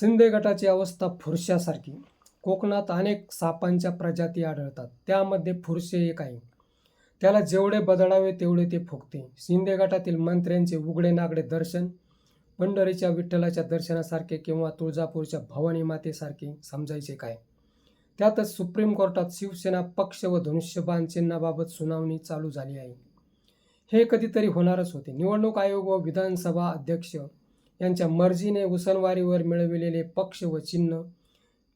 शिंदे गटाची अवस्था फुरशासारखी कोकणात अनेक सापांच्या प्रजाती आढळतात. त्यामध्ये फुरशे एक आहे. त्याला जेवढे बदलावे तेवढे ते फुकते शिंदे गटातील मंत्र्यांचे उघडे नागडे दर्शन पंढरीच्या विठ्ठलाच्या दर्शनासारखे किंवा तुळजापूरच्या भवानी मातेसारखे समजायचे काय? त्यातच सुप्रीम कोर्टात शिवसेना पक्ष व धनुष्यबाण चिन्हाबाबत सुनावणी चालू झाली आहे. हे कधीतरी होणारच होते. निवडणूक आयोग व विधानसभा अध्यक्ष यांच्या मर्जीने उसनवारीवर मिळविलेले पक्ष व चिन्ह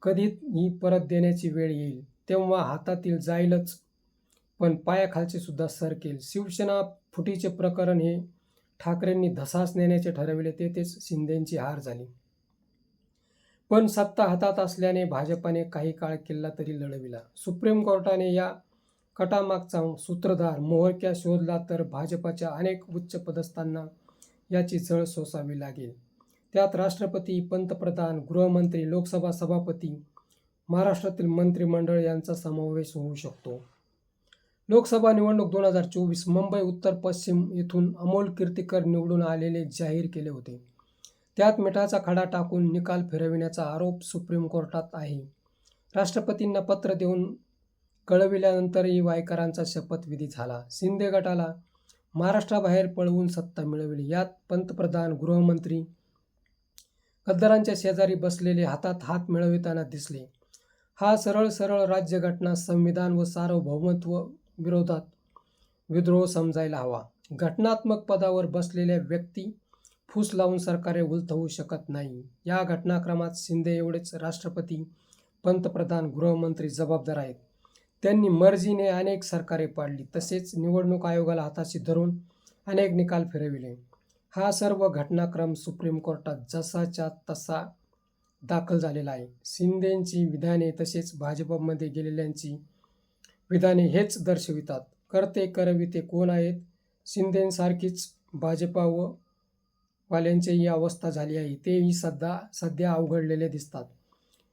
कधीही परत देण्याची वेळ येईल. तेव्हा हातातील जाईलच. पण पायाखालचे सुद्धा सरकेल. शिवसेना फुटीचे प्रकरण हे ठाकरेंनी धसास नेण्याचे ठरविले तेथेच शिंदेंची हार झाली. पण सत्ता हातात असल्याने भाजपाने काही काळ किल्ला तरी लढविला. सुप्रीम कोर्टाने या कटामागचा सूत्रधार मोहरक्या शोधला तर भाजपाच्या अनेक उच्च पदस्थांना याची झळ सोसावी लागेल. त्यात राष्ट्रपती पंतप्रधान गृहमंत्री लोकसभा सभापती महाराष्ट्रातील मंत्रिमंडळ यांचा समावेश होऊ शकतो. लोकसभा निवडणूक दोन हजार चोवीस मुंबई उत्तर पश्चिम येथून अमोल कीर्तीकर निवडून आलेले जाहीर केले होते. त्यात मिठाचा खडा टाकून निकाल फिरविण्याचा आरोप सुप्रीम कोर्टात आहे. राष्ट्रपतींना पत्र देऊन कळविल्यानंतरही वायकरांचा शपथविधी झाला. शिंदे गटाला महाराष्ट्राबाहेर पळवून सत्ता मिळवली. यात पंतप्रधान गृहमंत्री गद्दारांच्या शेजारी बसलेले हातात हात मिळविताना दिसले. हा सरळ सरळ राज्यघटना संविधान व सार्वभौमत्व विरोधात विद्रोह समजायला हवा. घटनात्मक पदावर बसलेल्या व्यक्ती फूस लावून सरकारे उलथवू शकत नाही. या घटनाक्रमात शिंदे एवढेच राष्ट्रपती पंतप्रधान गृहमंत्री जबाबदार आहेत. त्यांनी मर्जीने अनेक सरकारे पाडली. तसेच निवडणूक आयोगाला हाताशी धरून अनेक निकाल फिरविले. हा सर्व घटनाक्रम सुप्रीम कोर्टात जसाच्या तसा दाखल झालेला आहे. शिंदेची विधाने तसेच भाजपमध्ये गेलेल्यांची विधाने हेच दर्शवितात. करते करविते कोण आहेत? शिंदेसारखीच भाजपा व वाल्यांचीही अवस्था झाली आहे. तेही सध्या सध्या अवघडलेले दिसतात.